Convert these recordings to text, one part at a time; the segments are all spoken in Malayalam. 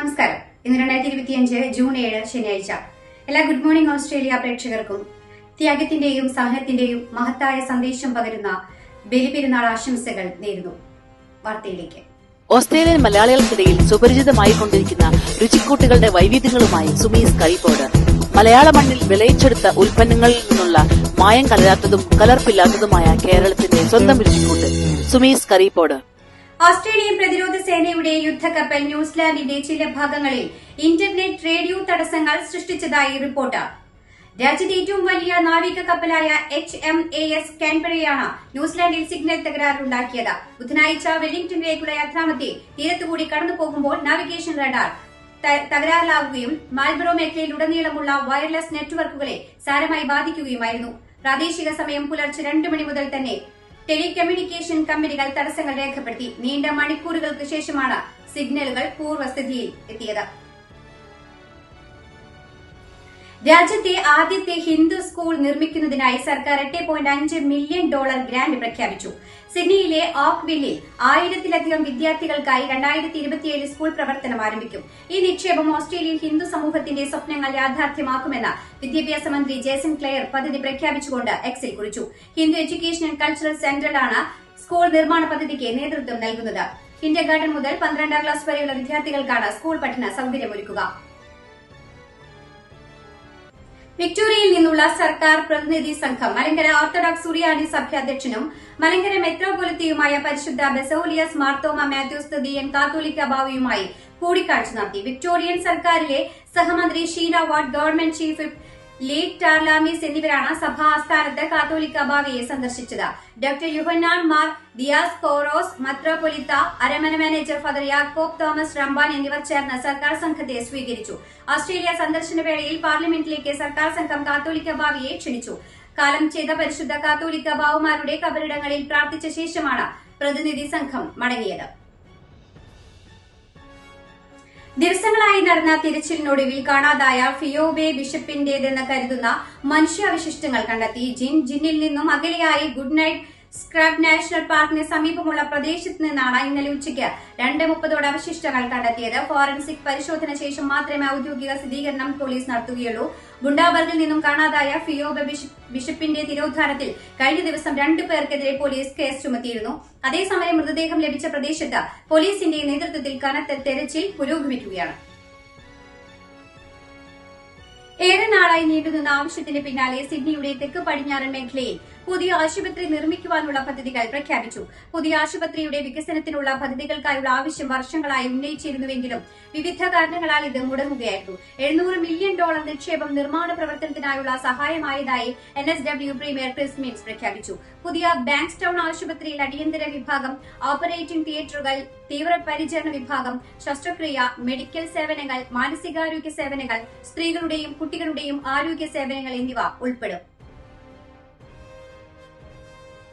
നമസ്കാരം. ഇന്ന് രണ്ടായിരത്തി ഇരുപത്തിയഞ്ച് ജൂൺ ഏഴ് ശനിയാഴ്ച. എല്ലാ ഗുഡ് മോർണിംഗ് ഓസ്ട്രേലിയ പ്രേക്ഷകർക്കും ത്യാഗത്തിന്റെയും സഹനത്തിന്റെയും മഹത്തായ സന്ദേശം പകരുന്ന ബലിപെരുന്നാൾ ആശംസകൾ നേരുന്നു. വാർത്തയിലേക്ക്. ഓസ്ട്രേലിയൻ മലയാളികൾക്കിടയിൽ സുപരിചിതമായി കൊണ്ടിരിക്കുന്ന രുചിക്കൂട്ടുകളുടെ വൈവിധ്യങ്ങളുമായി സുമീസ് കറിബോർഡ് മലയാള മണ്ണിൽ വിളയിച്ചെടുത്ത ഉൽപ്പന്നങ്ങളിൽ നിന്നുള്ള മായം കലരാത്തതും കലർപ്പില്ലാത്തതുമായ കേരളത്തിന്റെ സ്വന്തം രുചിക്കൂട്ട് സുമീസ് കറിബോർഡ് ഓസ്ട്രേലിയൻ പ്രതിരോധ സേനയുടെ യുദ്ധക്കപ്പൽ ന്യൂസിലാൻഡിന്റെ ചില ഭാഗങ്ങളിൽ ഇന്റർനെറ്റ് റേഡിയോ തടസ്സങ്ങൾ സൃഷ്ടിച്ചതായി റിപ്പോർട്ട്. രാജ്യത്തെ ഏറ്റവും വലിയ നാവിക കപ്പലായ എച്ച് എം എ എസ് കാൻബറയാണ് ന്യൂസിലാൻഡിൽ സിഗ്നൽ തകരാറുണ്ടാക്കിയത് ബുധനാഴ്ച വെല്ലിംഗ്ടണിലേക്കുള്ള യാത്രാമധ്യേ തീരത്തുകൂടി കടന്നു പോകുമ്പോൾ നാവിഗേഷൻ റഡാർ തകരാറിലാവുകയും മാൽബറോ മേഖലയിലുടനീളമുള്ള വയർലെസ് നെറ്റ്വർക്കുകളെ സാരമായി ബാധിക്കുകയുമായിരുന്നു. പ്രാദേശിക സമയം പുലർച്ചെ രണ്ട് മണി മുതൽ തന്നെ ടെലികമ്മ്യൂണിക്കേഷൻ കമ്പനികൾ തടസ്സങ്ങൾ രേഖപ്പെടുത്തി നീണ്ട മണിക്കൂറുകൾക്ക് ശേഷമാണ് സിഗ്നലുകൾ പൂർവസ്ഥിതിയിൽ എത്തിയത്. രാജ്യത്തെ ആദ്യത്തെ ഹിന്ദു സ്കൂൾ നിർമ്മിക്കുന്നതിനായി സർക്കാർ എട്ട് പോയിന്റ് അഞ്ച് മില്യൺ ഡോളർ ഗ്രാന്റ് പ്രഖ്യാപിച്ചു. സിഡ്നിയിലെ ഓക്വില്ലിൽ ആയിരത്തിലധികം വിദ്യാർത്ഥികൾക്കായി രണ്ടായിരത്തി ഇരുപത്തിയേഴ് സ്കൂൾ പ്രവർത്തനം ആരംഭിക്കും. ഈ നിക്ഷേപം ഓസ്ട്രേലിയൻ ഹിന്ദു സമൂഹത്തിന്റെ സ്വപ്നങ്ങൾ യാഥാർത്ഥ്യമാക്കുമെന്ന് വിദ്യാഭ്യാസ മന്ത്രി ജേസൺ ക്ലെയർ പദ്ധതി പ്രഖ്യാപിച്ചുകൊണ്ട് എക്സിൽ കുറിച്ചു. ഹിന്ദു എഡ്യൂക്കേഷൻ ആൻഡ് കൾച്ചറൽ സെന്ററിലാണ് സ്കൂൾ നിർമ്മാണ പദ്ധതിക്ക് നേതൃത്വം നൽകുന്നത്. കിൻഡർ ഗാർഡൻ മുതൽ പന്ത്രണ്ടാം ക്ലാസ് വരെയുള്ള വിദ്യാർത്ഥികൾക്കാണ് സ്കൂൾ പഠന സൗകര്യമൊരുക്കുക. വിക്ടോറിയയിൽ നിന്നുള്ള സർക്കാർ പ്രതിനിധി സംഘം മലങ്കര ഓർത്തഡോക്സ് സുറിയാനി സഭ്യാധ്യക്ഷനും മലങ്കര മെത്രോപൊലിത്തയുമായ പരിശുദ്ധ ബെസോലിയസ് മാർത്തോമ മാത്യൂസ് തൃതീയൻ കാത്തോലിക്ക ബാവയുമായി കൂടിക്കാഴ്ച നടത്തി. വിക്ടോറിയൻ സർക്കാരിലെ സഹമന്ത്രി Sheena Watt government chief Lee Tarlamis എന്നിവരാണ് സഭാ ആസ്ഥാനത്ത് കാത്തോലിക്ക ബാവയെ സന്ദർശിച്ചത്. ഡോക്ടർ യുഹന്നാൻ മാർ ദിയാസ് കോറോസ് മത്രോപൊലിത്ത അരമന മാനേജർ ഫാദർ യാക്കോബ് തോമസ് റംബാൻ എന്നിവർ ചേർന്ന് സർക്കാർ സംഘത്തെ സ്വീകരിച്ചു. ഓസ്ട്രേലിയ സന്ദർശന വേളയിൽ പാർലമെന്റിലേക്ക് സർക്കാർ സംഘം കാത്തോലിക്ക ബാവയെ ക്ഷണിച്ചു. കാലം ചെയ്ത പരിശുദ്ധ കാത്തോലിക്ക ബാവുമാരുടെ കബറിടങ്ങളിൽ പ്രാർത്ഥിച്ച ശേഷമാണ് പ്രതിനിധി സംഘം മടങ്ങിയത്. ദിവസങ്ങളായി നടന്ന തിരച്ചിലിനൊടുവിൽ കാണാതായ ഫിയോബെ ബിഷപ്പിന്റേതെന്ന് കരുതുന്ന മനുഷ്യാവശിഷ്ടങ്ങൾ കണ്ടെത്തി. ജിൻ ജിന്നിൽ നിന്നും അകലെയായി ഗുഡ് നൈറ്റ് സ്ക്രാബ് നാഷണൽ പാർക്കിന് സമീപമുള്ള പ്രദേശത്ത് നിന്നാണ് ഇന്നലെ ഉച്ചയ്ക്ക് രണ്ട് മുപ്പതോടെ അവശിഷ്ടങ്ങൾ കണ്ടെത്തിയത്. ഫോറൻസിക് പരിശോധന ശേഷം മാത്രമേ ഔദ്യോഗിക സ്ഥിരീകരണം പോലീസ് നടത്തുകയുള്ളൂ. ഗുണ്ടാബർഗിൽ നിന്നും കാണാതായ ഫിയോബ ബിഷപ്പിന്റെ തിരോധാനത്തിൽ കഴിഞ്ഞ ദിവസം രണ്ടു പേർക്കെതിരെ പോലീസ് കേസ് ചുമത്തിയിരുന്നു. അതേസമയം മൃതദേഹം ലഭിച്ച പ്രദേശത്ത് പോലീസിന്റെ നേതൃത്വത്തിൽ കനത്ത തെരച്ചിൽ പുരോഗമിക്കുകയാണ്. ഏറെ നാളായി നീണ്ടുനിന്ന ആവശ്യത്തിന് പിന്നാലെ സിഡ്നിയുടെ തെക്ക് പടിഞ്ഞാറൻ മേഖലയിൽ പുതിയ ആശുപത്രി നിർമ്മിക്കുവാനുള്ള പദ്ധതികൾ പ്രഖ്യാപിച്ചു. പുതിയ ആശുപത്രിയുടെ വികസനത്തിനുള്ള പദ്ധതികൾക്കായുള്ള ആവശ്യം വർഷങ്ങളായി ഉന്നയിച്ചിരുന്നുവെങ്കിലും വിവിധ കാരണങ്ങളാൽ ഇത് മുടങ്ങുകയായിരുന്നു. എഴുന്നൂറ് മില്യൺ ഡോളർ നിക്ഷേപം നിർമ്മാണ പ്രവർത്തനത്തിനായുള്ള സഹായമായതായി N S W premier Chris Minns പ്രഖ്യാപിച്ചു. പുതിയ ബാങ്ക്സ് ടൌൺ ആശുപത്രിയിൽ അടിയന്തര വിഭാഗം ഓപ്പറേറ്റിംഗ് തിയേറ്ററുകൾ തീവ്രപരിചരണ വിഭാഗം ശസ്ത്രക്രിയ മെഡിക്കൽ സേവനങ്ങൾ മാനസികാരോഗ്യ സേവനങ്ങൾ സ്ത്രീകളുടെയും കുട്ടികളുടെയും ആരോഗ്യ സേവനങ്ങൾ എന്നിവ ഉൾപ്പെടും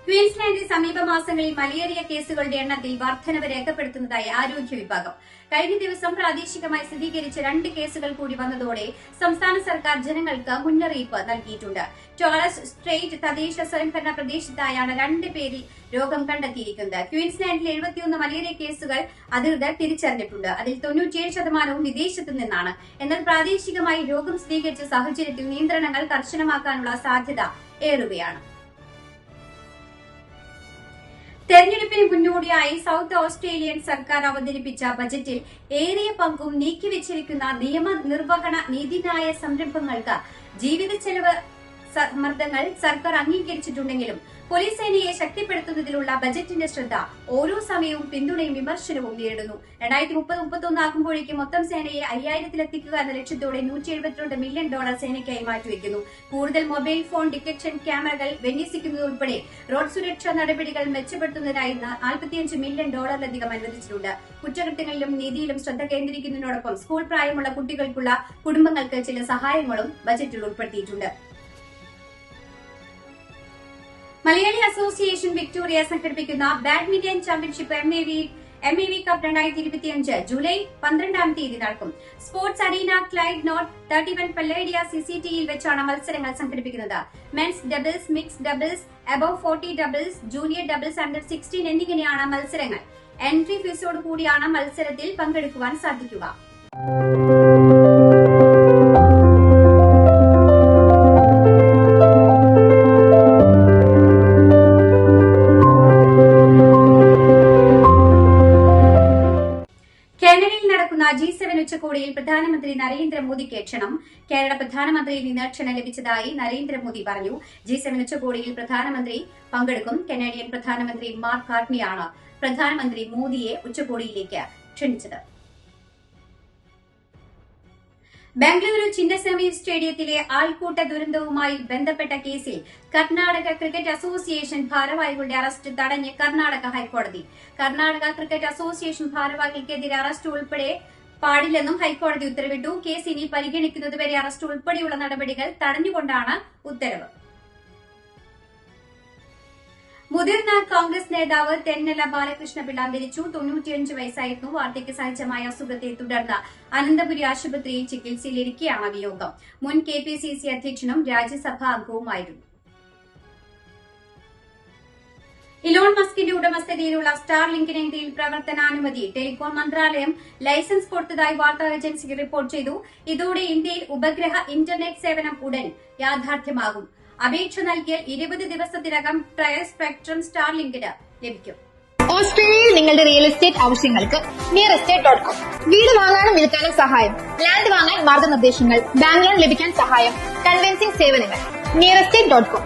ക്വീൻസ്ലാൻഡിൽ സമീപ മാസങ്ങളിൽ മലേറിയ കേസുകളുടെ എണ്ണത്തിൽ വർധനവ് രേഖപ്പെടുത്തുന്നതായി ആരോഗ്യ വിഭാഗം. കഴിഞ്ഞ ദിവസം പ്രാദേശികമായി സ്ഥിരീകരിച്ച രണ്ട് കേസുകൾ കൂടി വന്നതോടെ സംസ്ഥാന സർക്കാർ ജനങ്ങൾക്ക് മുന്നറിയിപ്പ് നൽകിയിട്ടുണ്ട്. ടോറസ് സ്ട്രേറ്റ് തദ്ദേശ സ്വയംഭരണ പ്രദേശത്തായാണ് രണ്ട് പേരിൽ രോഗം കണ്ടെത്തിയിരിക്കുന്നത്. ക്വീൻസ്ലാൻഡിലെ എഴുപത്തിയൊന്ന് മലേറിയ കേസുകൾ അധികൃതർ തിരിച്ചറിഞ്ഞിട്ടുണ്ട്. അതിൽ തൊണ്ണൂറ്റിയേഴ് ശതമാനവും വിദേശത്തു നിന്നാണ്. എന്നാൽ പ്രാദേശികമായി രോഗം സ്ഥിരീകരിച്ച സാഹചര്യത്തിൽ നിയന്ത്രണങ്ങൾ കർശനമാക്കാനുള്ള സാധ്യത ഏറുകയാണ്. തെരഞ്ഞെടുപ്പിന് മുന്നോടിയായി സൌത്ത് ഓസ്ട്രേലിയൻ സർക്കാർ അവതരിപ്പിച്ച ബജറ്റിൽ ഏറിയ പങ്കും നീക്കിവച്ചിരിക്കുന്ന നിയമനിർവഹണ നീതിന്യായ സംരംഭങ്ങൾക്ക് ജീവിത ചെലവ് സമ്മർദ്ദങ്ങൾ സർക്കാർ അംഗീകരിച്ചിട്ടുണ്ടെങ്കിലും പോലീസ് സേനയെ ശക്തിപ്പെടുത്തുന്നതിലുള്ള ബജറ്റിന്റെ ശ്രദ്ധ ഓരോ സമയവും പിന്തുണയും വിമർശനവും നേരിടുന്നു. രണ്ടായിരത്തി മുപ്പത് മുപ്പത്തൊന്ന് ആകുമ്പോഴേക്കും മൊത്തം സേനയെ അയ്യായിരത്തിലെത്തിക്കുക എന്ന ലക്ഷ്യത്തോടെ നൂറ്റി എഴുപത്തിരണ്ട് മില്യൺ ഡോളർ സേനയ്ക്കായി മാറ്റിവെക്കുന്നു. കൂടുതൽ മൊബൈൽ ഫോൺ ഡിറ്റക്ഷൻ ക്യാമറകൾ വിന്യസിക്കുന്നത് ഉൾപ്പെടെ റോഡ് സുരക്ഷാ നടപടികൾ മെച്ചപ്പെടുത്തുന്നതിനായി നാൽപ്പത്തിയഞ്ച് മില്യൺ ഡോളറിലധികം അനുവദിച്ചിട്ടുണ്ട്. കുറ്റകൃത്യങ്ങളിലും നീതിയിലും ശ്രദ്ധ കേന്ദ്രീകരിക്കുന്നതിനോടൊപ്പം സ്കൂൾ പ്രായമുള്ള കുട്ടികൾക്കുള്ള കുടുംബങ്ങൾക്ക് ചില സഹായങ്ങളും ബജറ്റിൽ ഉൾപ്പെടുത്തിയിട്ടുണ്ട്. മലയാളി അസോസിയേഷൻ വിക്ടോറിയ സംഘടിപ്പിക്കുന്ന badminton championship M A V M A V cup രണ്ടായിരത്തി ഇരുപത്തിയഞ്ച് ജൂലൈ പന്ത്രണ്ടാം തീയതി നടക്കും. Sports arena Clyde North thirty one Palladia സിസിടിയിൽ വെച്ചാണ് മത്സരങ്ങൾ സംഘടിപ്പിക്കുന്നത്. Men's doubles mix doubles above forty doubles junior doubles under sixteen എന്നിങ്ങനെയാണ് മത്സരങ്ങൾ. എൻട്രി ഫീസോട് കൂടിയാണ് മത്സരത്തിൽ പങ്കെടുക്കുവാൻ സാധിക്കുക. ജി സെവൻ ഉച്ചകോടിയിൽ പ്രധാനമന്ത്രി നരേന്ദ്രമോദിക്ക് ക്ഷണം. കേരള പ്രധാനമന്ത്രിയിൽ നിന്ന് ക്ഷണം ലഭിച്ചതായി നരേന്ദ്രമോദി പറഞ്ഞു. ജി സെവൻ ഉച്ചകോടിയിൽ പ്രധാനമന്ത്രി പങ്കെടുക്കും. കനേഡിയൻ പ്രധാനമന്ത്രി മാർക്ക് കാർട്ട്നിയാണ് പ്രധാനമന്ത്രി മോദിയെ ഉച്ചകോടിയിലേക്ക് ക്ഷണിച്ചത്. ബംഗളൂരു ചിന്നസ്വാമി സ്റ്റേഡിയത്തിലെ ആൾക്കൂട്ട ദുരന്തവുമായി ബന്ധപ്പെട്ട കേസിൽ കർണാടക ക്രിക്കറ്റ് അസോസിയേഷൻ ഭാരവാഹികളുടെ അറസ്റ്റ് തടഞ്ഞ് കർണാടക ഹൈക്കോടതി. കർണാടക ക്രിക്കറ്റ് അസോസിയേഷൻ ഭാരവാഹികൾക്കെതിരെ അറസ്റ്റ് ഉൾപ്പെടെ പാടില്ലെന്നും ഹൈക്കോടതി ഉത്തരവിട്ടു. കേസ് ഇനി പരിഗണിക്കുന്നതുവരെ അറസ്റ്റ് ഉൾപ്പെടെയുള്ള നടപടികൾ തടഞ്ഞുകൊണ്ടാണ് ഉത്തരവ്. മുതിർന്ന കോൺഗ്രസ് നേതാവ് തെന്നല ബാലകൃഷ്ണപിള്ള അന്തരിച്ചു. തൊണ്ണൂറ്റിയഞ്ച് വയസ്സായിരുന്നു. വാർദ്ധക്യ സഹജമായ അസുഖത്തെ തുടർന്ന് അനന്തപുരി ആശുപത്രിയിൽ ചികിത്സയിലിരിക്കെയാണ് വിയോഗം. മുൻ കെ പി സി സി അധ്യക്ഷനും രാജ്യസഭാ അംഗവുമായിരുന്നു. ഇലോൺ മസ്കിന്റെ ഉടമസ്ഥതയിലുള്ള സ്റ്റാർ ലിങ്കിന് ഇന്ത്യയിൽ പ്രവർത്തനാനുമതി ടെലികോം മന്ത്രാലയം ലൈസൻസ് കൊടുത്തതായി വാർത്താ ഏജൻസി റിപ്പോർട്ട് ചെയ്തു. ഇതോടെ ഇന്ത്യയിൽ ഉപഗ്രഹ ഇന്റർനെറ്റ് സേവനം ഉടൻ യാഥാർത്ഥ്യമാകും. അപേക്ഷ നൽകിയാൽ ഇരുപത് ദിവസത്തിനകം ട്രയൽ സ്പെക്ട്രം സ്റ്റാർ ലിങ്കിന് ലഭിക്കും. ഓസ്ട്രേലിയയിൽ നിങ്ങളുടെ റിയൽ എസ്റ്റേറ്റ് ആവശ്യങ്ങൾക്ക് നിയർ എസ്റ്റേറ്റ് ഡോട്ട് കോം വീട് വാങ്ങാനും വിൽക്കാനും സഹായം. ലാൻഡ് വാങ്ങാൻ മാർഗനിർദ്ദേശങ്ങൾ ബാങ്ക് ലോൺ ലഭിക്കാൻ സഹായം കൺവെൻസിംഗ് സേവനങ്ങൾ നിയർ എസ്റ്റേറ്റ് ഡോട്ട് കോം